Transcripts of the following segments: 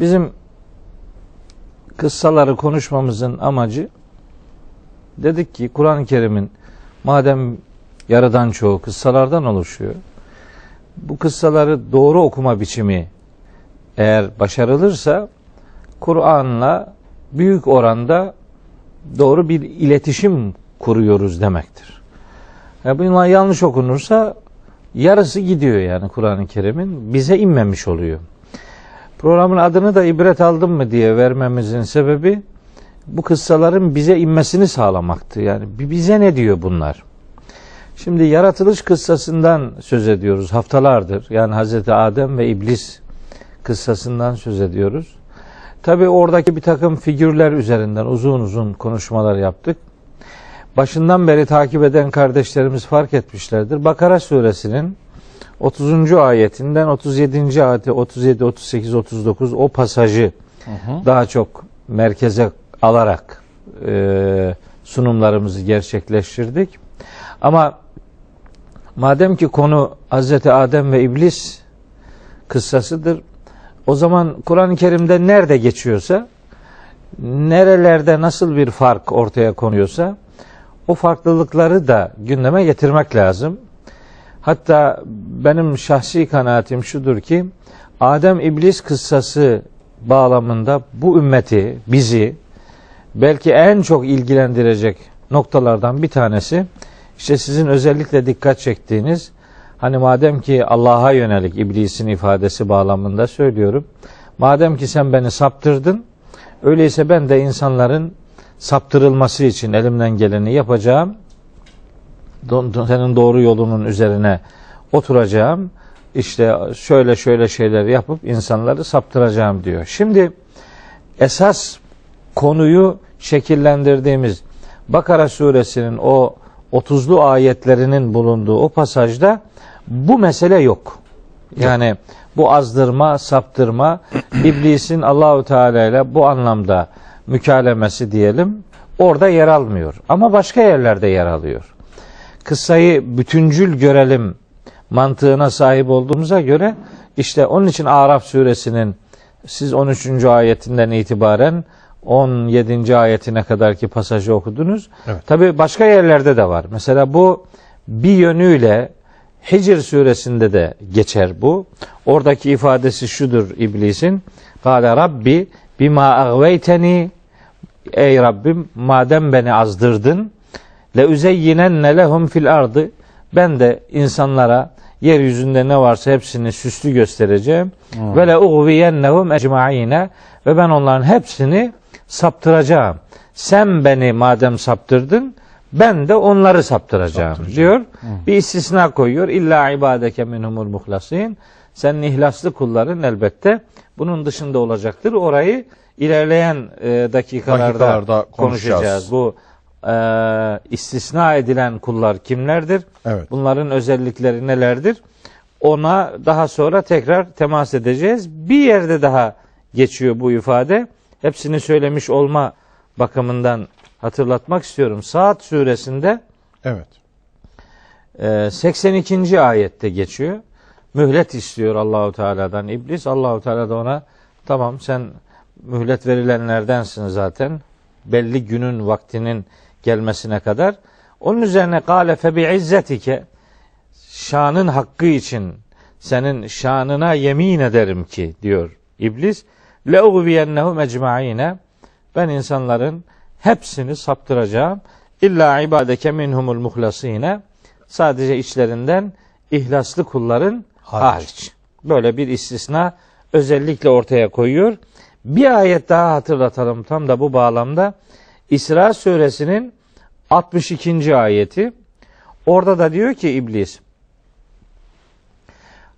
Bizim kıssaları konuşmamızın amacı dedik ki Kur'an-ı Kerim'in madem yarıdan çoğu kıssalardan oluşuyor. Bu kıssaları doğru okuma biçimi eğer başarılırsa Kur'an'la büyük oranda doğru bir iletişim kuruyoruz demektir. Yani bunlar yanlış okunursa yarısı gidiyor yani Kur'an-ı Kerim'in bize inmemiş oluyor. Programın adını da ibret aldım mı diye vermemizin sebebi bu kıssaların bize inmesini sağlamaktı. Yani bize ne diyor bunlar? Şimdi yaratılış kıssasından söz ediyoruz haftalardır. Yani Hazreti Adem ve İblis kıssasından söz ediyoruz. Tabi oradaki bir takım figürler üzerinden uzun uzun konuşmalar yaptık. Başından beri takip eden kardeşlerimiz fark etmişlerdir. Bakara suresinin 30. ayetinden 37. ayeti 37, 38, 39 o pasajı Hı hı. daha çok merkeze alarak e, sunumlarımızı gerçekleştirdik. Ama madem ki konu Hazreti Adem ve İblis kıssasıdır. O zaman Kur'an-ı Kerim'de nerede geçiyorsa, nerelerde nasıl bir fark ortaya konuyorsa o farklılıkları da gündeme getirmek lazım. Hatta benim şahsi kanaatim şudur ki Adem İblis kıssası bağlamında bu ümmeti, bizi belki en çok ilgilendirecek noktalardan bir tanesi işte sizin özellikle dikkat çektiğiniz hani madem ki Allah'a yönelik iblisin ifadesi bağlamında söylüyorum. Madem ki sen beni saptırdın öyleyse ben de insanların saptırılması için elimden geleni yapacağım. Senin doğru yolunun üzerine oturacağım. İşte şöyle şöyle şeyler yapıp insanları saptıracağım diyor. Şimdi esas konuyu şekillendirdiğimiz Bakara suresinin o 30'lu ayetlerinin bulunduğu o pasajda bu mesele yok. Yani bu azdırma, saptırma, iblisin Allahu Teala ile bu anlamda mükalemesi diyelim orada yer almıyor. Ama başka yerlerde yer alıyor. Kıssayı bütüncül görelim mantığına sahip olduğumuza göre işte onun için Araf suresinin siz 13. ayetinden itibaren 17. ayetine kadarki pasajı okudunuz. Evet. Tabi başka yerlerde de var. Mesela bu bir yönüyle Hicr suresinde de geçer bu. Oradaki ifadesi şudur iblisin. Kale Rabbi bima agveyteni Ey Rabbim madem beni azdırdın le uzeyyinenne lehum fil ardı ben de insanlara yeryüzünde ne varsa hepsini süslü göstereceğim. Ve le ugviyennehum ecmaine ve ben onların hepsini saptıracağım. Sen beni madem saptırdın ben de onları saptıracağım Saptıracağım. diyor. Bir istisna koyuyor. İlla ibadeke minhumul muhlasin. Senin ihlaslı kulların elbette bunun dışında olacaktır. Orayı ilerleyen e, dakikalarda, Dakikalarda konuşacağız. konuşacağız. Bu e, istisna edilen kullar kimlerdir? Evet. Bunların özellikleri nelerdir? Ona daha sonra tekrar temas edeceğiz. Bir yerde daha geçiyor bu ifade. Hepsini söylemiş olma bakımından hatırlatmak istiyorum. Saat suresinde Evet. e, 82. ayette geçiyor. Mühlet istiyor Allahu Teala'dan iblis. Allahu Teala da ona tamam sen mühlet verilenlerdensin zaten. Belli günün vaktinin gelmesine kadar. Onun üzerine kâle fe bi izzetike şanın hakkı için senin şanına yemin ederim ki diyor iblis. Le ugviyennehum ecmaine ben insanların hepsini saptıracağım. İlla ibadeke minhumul muhlasine sadece içlerinden ihlaslı kulların Hariç. hariç. Böyle bir istisna özellikle ortaya koyuyor. Bir ayet daha hatırlatalım tam da bu bağlamda. İsra suresinin 62. ayeti. Orada da diyor ki iblis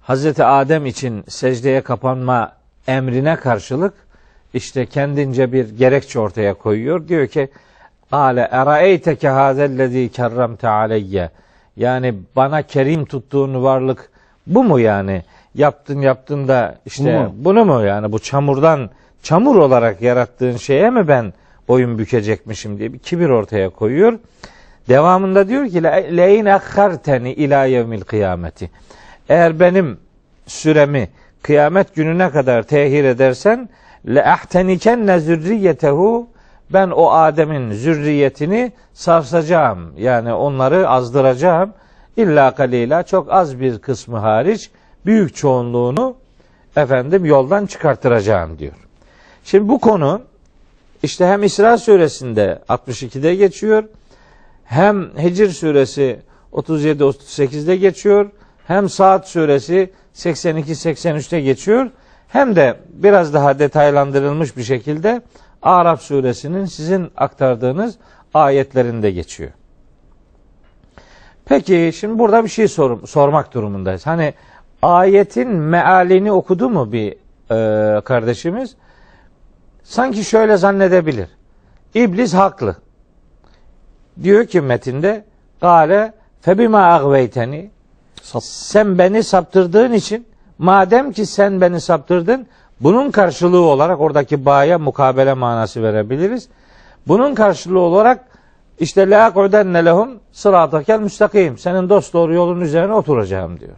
Hazreti Adem için secdeye kapanma emrine karşılık işte kendince bir gerekçe ortaya koyuyor. Diyor ki Ale eraeyteke hazellezî kerremte aleyye. Yani bana kerim tuttuğun varlık bu mu yani? Yaptın yaptın da işte Bu mu? bunu mu yani bu çamurdan çamur olarak yarattığın şeye mi ben boyun bükecekmişim diye bir kibir ortaya koyuyor. Devamında diyor ki leyn akharteni ila yevmil kıyameti. Eğer benim süremi kıyamet gününe kadar tehir edersen le ahtenikenne zürriyetehu ben o Adem'in zürriyetini sarsacağım. Yani onları azdıracağım. İlla kalila çok az bir kısmı hariç büyük çoğunluğunu efendim yoldan çıkartıracağım diyor. Şimdi bu konu işte hem İsra suresinde 62'de geçiyor. Hem Hicr suresi 37-38'de geçiyor. Hem Saat suresi 82-83'te geçiyor. Hem de biraz daha detaylandırılmış bir şekilde Araf suresinin sizin aktardığınız ayetlerinde geçiyor. Peki şimdi burada bir şey sor, sormak durumundayız. Hani ayetin mealini okudu mu bir e, kardeşimiz? Sanki şöyle zannedebilir. İblis haklı. Diyor ki metinde Gale febima agveyteni sen beni saptırdığın için madem ki sen beni saptırdın bunun karşılığı olarak oradaki bağya mukabele manası verebiliriz. Bunun karşılığı olarak işte la kudenne lehum sıratakel müstakim. Senin dost doğru yolun üzerine oturacağım diyor.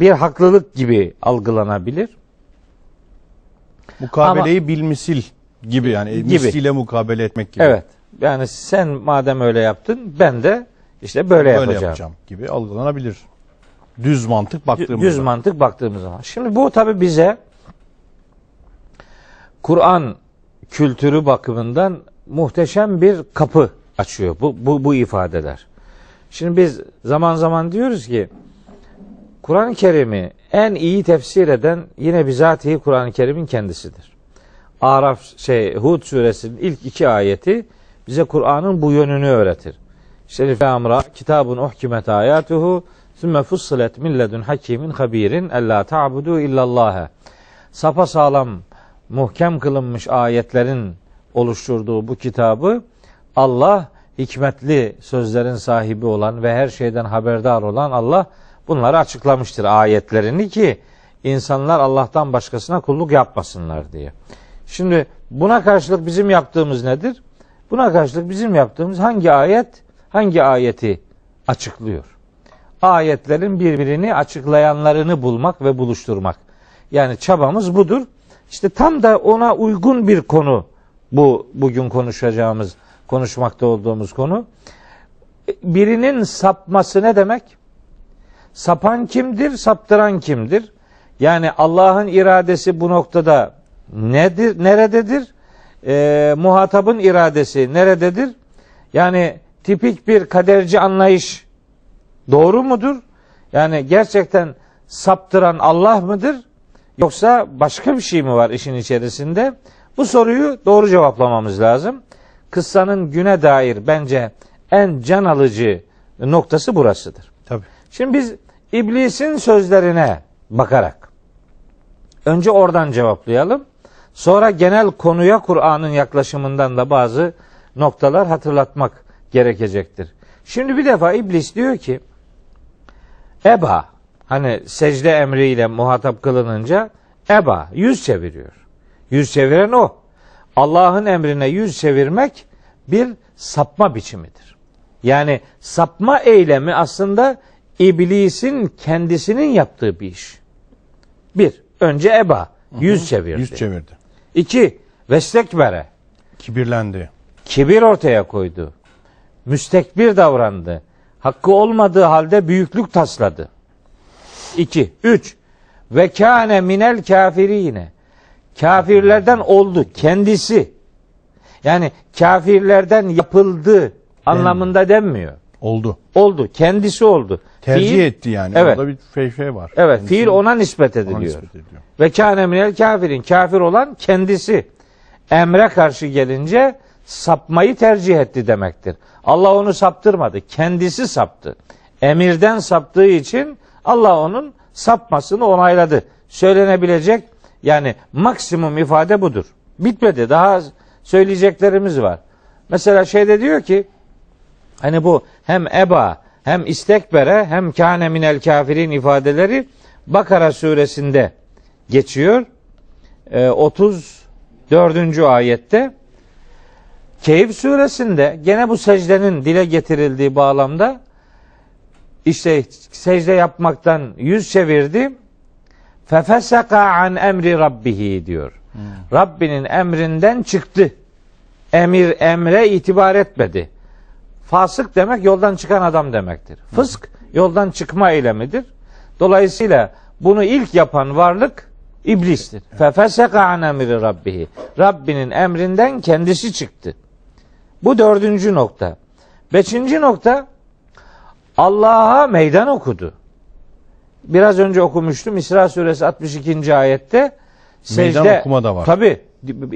Bir haklılık gibi algılanabilir. Mukabeleyi bilmisil gibi yani Gibi. misliyle mukabele etmek gibi. Evet. Yani sen madem öyle yaptın ben de işte böyle, Böyle yapacağım. yapacağım gibi algılanabilir. Düz mantık baktığımızda. Düz mantık baktığımız zaman. Şimdi bu tabi bize Kur'an kültürü bakımından muhteşem bir kapı açıyor bu, bu, bu ifadeler. Şimdi biz zaman zaman diyoruz ki Kur'an-ı Kerim'i en iyi tefsir eden yine bizatihi Kur'an-ı Kerim'in kendisidir. Araf şey Hud suresinin ilk iki ayeti bize Kur'an'ın bu yönünü öğretir. Şerif amra kitabun uhkimet ayatuhu sümme fussilet min ledun hakimin habirin ella ta'budu illallah. Sapa sağlam muhkem kılınmış ayetlerin oluşturduğu bu kitabı Allah hikmetli sözlerin sahibi olan ve her şeyden haberdar olan Allah bunları açıklamıştır ayetlerini ki insanlar Allah'tan başkasına kulluk yapmasınlar diye. Şimdi buna karşılık bizim yaptığımız nedir? Buna karşılık bizim yaptığımız hangi ayet hangi ayeti açıklıyor? Ayetlerin birbirini açıklayanlarını bulmak ve buluşturmak. Yani çabamız budur. İşte tam da ona uygun bir konu bu bugün konuşacağımız, konuşmakta olduğumuz konu. Birinin sapması ne demek? Sapan kimdir, saptıran kimdir? Yani Allah'ın iradesi bu noktada nedir, nerededir? Ee, muhatabın iradesi nerededir? Yani tipik bir kaderci anlayış doğru mudur? Yani gerçekten saptıran Allah mıdır? Yoksa başka bir şey mi var işin içerisinde? Bu soruyu doğru cevaplamamız lazım. Kıssanın güne dair bence en can alıcı noktası burasıdır. Tabii. Şimdi biz iblisin sözlerine bakarak önce oradan cevaplayalım. Sonra genel konuya Kur'an'ın yaklaşımından da bazı noktalar hatırlatmak gerekecektir. Şimdi bir defa iblis diyor ki Eba hani secde emriyle muhatap kılınınca Eba yüz çeviriyor. Yüz çeviren o. Allah'ın emrine yüz çevirmek bir sapma biçimidir. Yani sapma eylemi aslında iblisin kendisinin yaptığı bir iş. Bir, önce eba, yüz çevirdi. Yüz çevirdi. İki, vestekbere, Kibirlendi. kibir ortaya koydu. Müstekbir davrandı. Hakkı olmadığı halde büyüklük tasladı. İki, üç, ve kâne minel kafirine. Kafirlerden oldu kendisi. Yani kafirlerden yapıldı anlamında denmiyor. Oldu. Oldu, kendisi oldu. Tercih Fiil- etti yani. Evet. Orada bir feyfe var. Evet, Kendisi fiil ona nispet ona ediliyor. nispet ediliyor. Ve kâne minel kafirin. Kafir olan kendisi. Emre karşı gelince sapmayı tercih etti demektir. Allah onu saptırmadı. Kendisi saptı. Emirden saptığı için Allah onun sapmasını onayladı. Söylenebilecek yani maksimum ifade budur. Bitmedi. Daha söyleyeceklerimiz var. Mesela şeyde diyor ki hani bu hem eba hem istekbere hem kâne minel kafirin ifadeleri Bakara suresinde geçiyor. Ee, 34. ayette Keyif suresinde gene bu secdenin dile getirildiği bağlamda işte secde yapmaktan yüz çevirdi Fefeseka an emri rabbihi diyor. Rabbinin emrinden çıktı. Emir emre itibar etmedi. Fasık demek yoldan çıkan adam demektir. Fısk yoldan çıkma eylemidir. Dolayısıyla bunu ilk yapan varlık iblistir. Fefeseka an emri rabbihi. Rabbinin emrinden kendisi çıktı. Bu dördüncü nokta. Beşinci nokta Allah'a meydan okudu. Biraz önce okumuştum İsra suresi 62. ayette Meydan okuma da var. Tabi.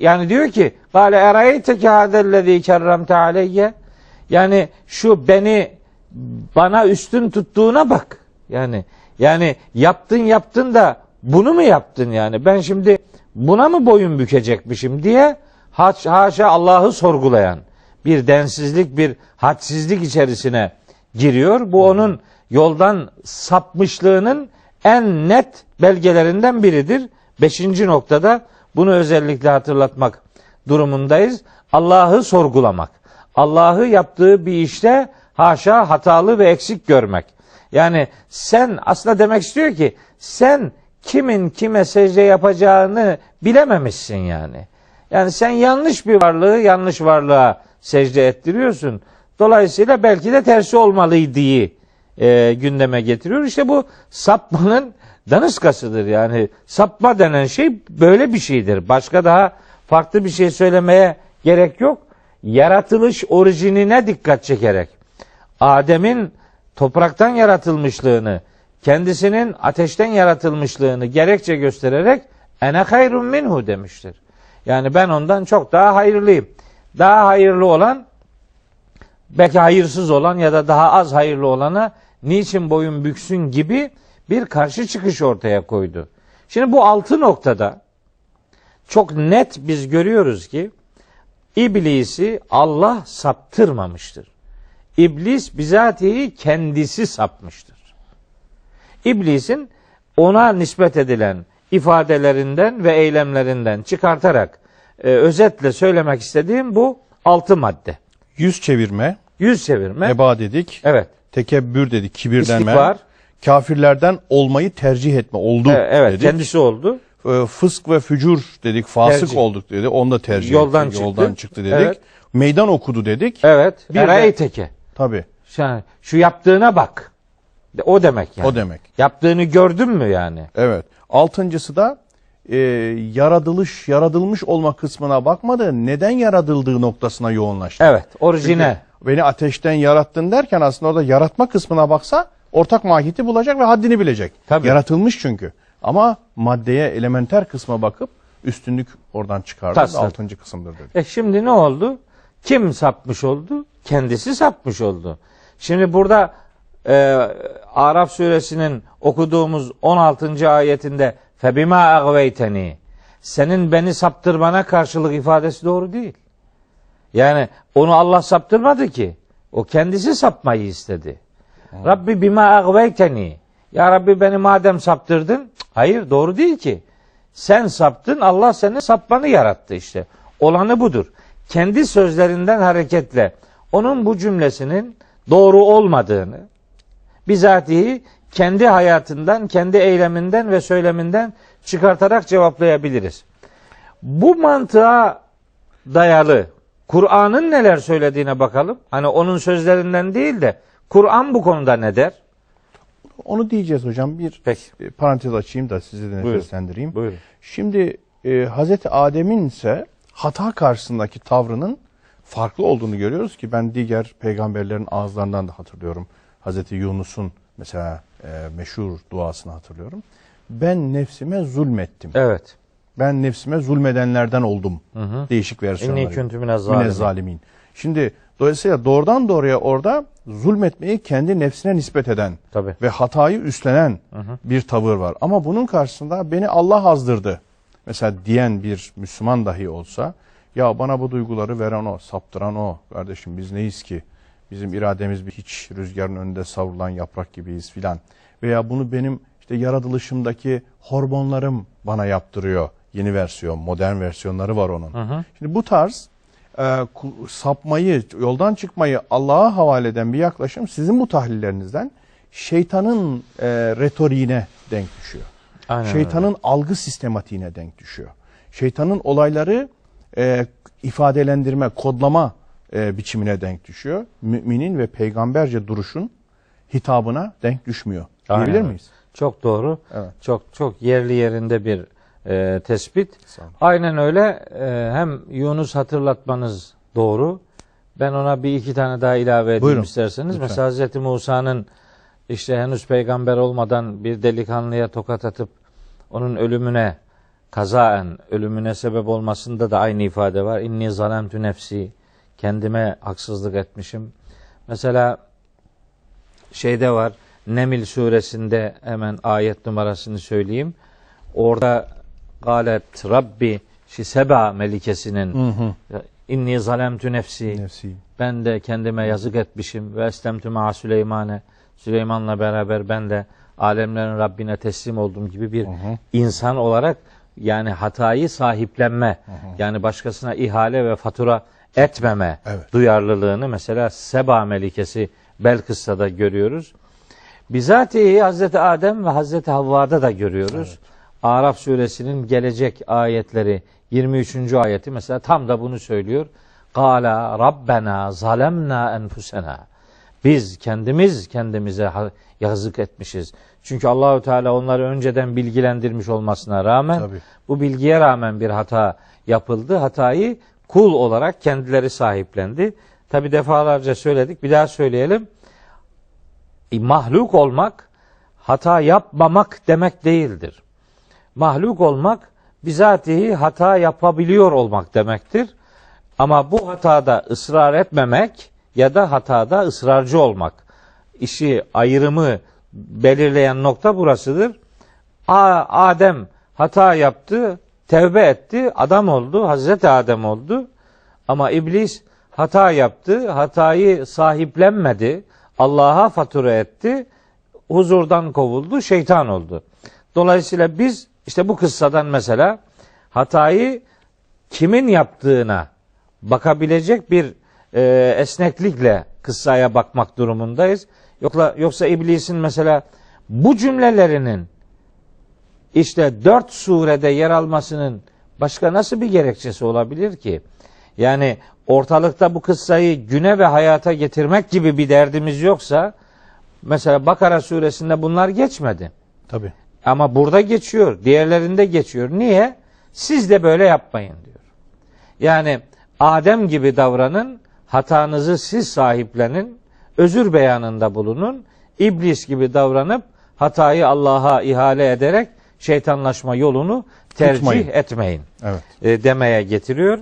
Yani diyor ki Kale erayteke hadellezî kerremte aleyye Yani şu beni bana üstün tuttuğuna bak. Yani yani yaptın yaptın da bunu mu yaptın yani? Ben şimdi buna mı boyun bükecekmişim diye haş, haşa Allah'ı sorgulayan bir densizlik, bir hadsizlik içerisine giriyor. Bu onun yoldan sapmışlığının en net belgelerinden biridir. Beşinci noktada bunu özellikle hatırlatmak durumundayız. Allah'ı sorgulamak. Allah'ı yaptığı bir işte haşa hatalı ve eksik görmek. Yani sen aslında demek istiyor ki sen kimin kime secde yapacağını bilememişsin yani. Yani sen yanlış bir varlığı yanlış varlığa secde ettiriyorsun. Dolayısıyla belki de tersi olmalıydı e, gündeme getiriyor. İşte bu sapmanın daniskasıdır yani. Sapma denen şey böyle bir şeydir. Başka daha farklı bir şey söylemeye gerek yok. Yaratılış orijinine dikkat çekerek Adem'in topraktan yaratılmışlığını, kendisinin ateşten yaratılmışlığını gerekçe göstererek ene hayrun minhu demiştir. Yani ben ondan çok daha hayırlıyım. Daha hayırlı olan belki hayırsız olan ya da daha az hayırlı olana niçin boyun büksün gibi bir karşı çıkış ortaya koydu. Şimdi bu altı noktada çok net biz görüyoruz ki İblisi Allah saptırmamıştır. İblis bizatihi kendisi sapmıştır. İblisin ona nispet edilen ifadelerinden ve eylemlerinden çıkartarak e, özetle söylemek istediğim bu altı madde. Yüz çevirme, Yüz çevirme. eba dedik, Evet. tekebbür dedik, kibirlenme, İstikbar. kafirlerden olmayı tercih etme oldu Evet, evet dedik. kendisi oldu. Ee, fısk ve fücur dedik, fasık Tercih. olduk dedi. Onu da tercih Yoldan etti, çıktı. yoldan çıktı dedik. Evet. Meydan okudu dedik. Evet. Bir de- teke. Tabii. Yani şu yaptığına bak. O demek yani. O demek. Yaptığını gördün mü yani? Evet. Altıncısı da e, yaratılış, yaratılmış olma kısmına bakmadı. Neden yaratıldığı noktasına yoğunlaştı. Evet. Orijine. Beni ateşten yarattın derken aslında orada yaratma kısmına baksa ortak mahiyeti bulacak ve haddini bilecek. Tabii. Yaratılmış çünkü. Ama maddeye, elementer kısma bakıp üstünlük oradan çıkardı. Tasladı. Altıncı kısımdır dedi. E şimdi ne oldu? Kim sapmış oldu? Kendisi sapmış oldu. Şimdi burada e, Araf suresinin okuduğumuz 16. ayetinde febima agveyteni senin beni saptırmana karşılık ifadesi doğru değil. Yani onu Allah saptırmadı ki. O kendisi sapmayı istedi. Rabbi bima agveyteni. Ya Rabbi beni madem saptırdın. Hayır doğru değil ki. Sen saptın Allah senin sapmanı yarattı işte. Olanı budur. Kendi sözlerinden hareketle onun bu cümlesinin doğru olmadığını bizatihi kendi hayatından, kendi eyleminden ve söyleminden çıkartarak cevaplayabiliriz. Bu mantığa dayalı Kur'an'ın neler söylediğine bakalım. Hani onun sözlerinden değil de Kur'an bu konuda ne der? Onu diyeceğiz hocam. Bir Peki. e, parantez açayım da sizi de nefeslendireyim. Buyurun. Şimdi e, Hazreti Adem'in ise hata karşısındaki tavrının farklı olduğunu görüyoruz ki ben diğer peygamberlerin ağızlarından da hatırlıyorum. Hazreti Yunus'un mesela e, meşhur duasını hatırlıyorum. Ben nefsime zulmettim. Evet. Ben nefsime zulmedenlerden oldum. hı. Değişik versiyonları. İnni küntü zalimin. zalimin. Şimdi dolayısıyla doğrudan doğruya orada zulmetmeyi kendi nefsine nispet eden Tabii. ve hatayı üstlenen bir tavır var. Ama bunun karşısında beni Allah azdırdı. Mesela diyen bir Müslüman dahi olsa ya bana bu duyguları veren o, saptıran o. Kardeşim biz neyiz ki? Bizim irademiz bir hiç rüzgarın önünde savrulan yaprak gibiyiz filan. Veya bunu benim işte yaratılışımdaki hormonlarım bana yaptırıyor. Yeni versiyon, modern versiyonları var onun. Şimdi bu tarz e, sapmayı, yoldan çıkmayı Allah'a havale eden bir yaklaşım sizin bu tahlillerinizden şeytanın e, retoriğine denk düşüyor. Aynen şeytanın algı sistematiğine denk düşüyor. Şeytanın olayları e, ifadelendirme, kodlama e, biçimine denk düşüyor. Müminin ve peygamberce duruşun hitabına denk düşmüyor. Aynen Diyebilir öyle. miyiz? Çok doğru. Evet. Çok çok yerli yerinde bir e, tespit. Aynen öyle. E, hem Yunus hatırlatmanız doğru. Ben ona bir iki tane daha ilave edeyim Buyurun. isterseniz. Lütfen. Mesela Hazreti Musa'nın işte henüz peygamber olmadan bir delikanlıya tokat atıp onun ölümüne kazaen ölümüne sebep olmasında da aynı ifade var. İnni zalemtü nefsi kendime haksızlık etmişim. Mesela şeyde var. Nemil suresinde hemen ayet numarasını söyleyeyim. Orada galet Rabbi şi seba melikesinin Hı hı. inni zalemtü nefsi Nefsi. ben de kendime yazık etmişim ve estemtü ma Süleyman'e Süleyman'la beraber ben de alemlerin Rabbine teslim oldum gibi bir Hı hı. insan olarak yani hatayı sahiplenme yani başkasına ihale ve fatura etmeme Evet. duyarlılığını mesela Seba Melikesi Belkıs'ta görüyoruz. Bizatihi Hazreti Adem ve Hazreti Havva'da da görüyoruz. Araf suresinin gelecek ayetleri 23. ayeti mesela tam da bunu söylüyor. Kala Rabbena zalemna enfusena. Biz kendimiz kendimize yazık etmişiz. Çünkü Allahü Teala onları önceden bilgilendirmiş olmasına rağmen Tabii. bu bilgiye rağmen bir hata yapıldı. Hatayı kul olarak kendileri sahiplendi. Tabi defalarca söyledik. Bir daha söyleyelim. E, mahluk olmak hata yapmamak demek değildir. Mahluk olmak bizatihi hata yapabiliyor olmak demektir. Ama bu hatada ısrar etmemek ya da hatada ısrarcı olmak. İşi ayrımı belirleyen nokta burasıdır. Adem hata yaptı, tevbe etti, adam oldu, Hazreti Adem oldu. Ama iblis hata yaptı, hatayı sahiplenmedi, Allah'a fatura etti, huzurdan kovuldu, şeytan oldu. Dolayısıyla biz işte bu kıssadan mesela hatayı kimin yaptığına bakabilecek bir e, esneklikle kıssaya bakmak durumundayız. Yoksa, yoksa iblisin mesela bu cümlelerinin işte dört surede yer almasının başka nasıl bir gerekçesi olabilir ki? Yani ortalıkta bu kıssayı güne ve hayata getirmek gibi bir derdimiz yoksa mesela Bakara suresinde bunlar geçmedi. Tabii. Ama burada geçiyor. Diğerlerinde geçiyor. Niye? Siz de böyle yapmayın diyor. Yani Adem gibi davranın, hatanızı siz sahiplenin, özür beyanında bulunun. İblis gibi davranıp hatayı Allah'a ihale ederek şeytanlaşma yolunu tercih Tutmayın. etmeyin Evet. e, demeye getiriyor.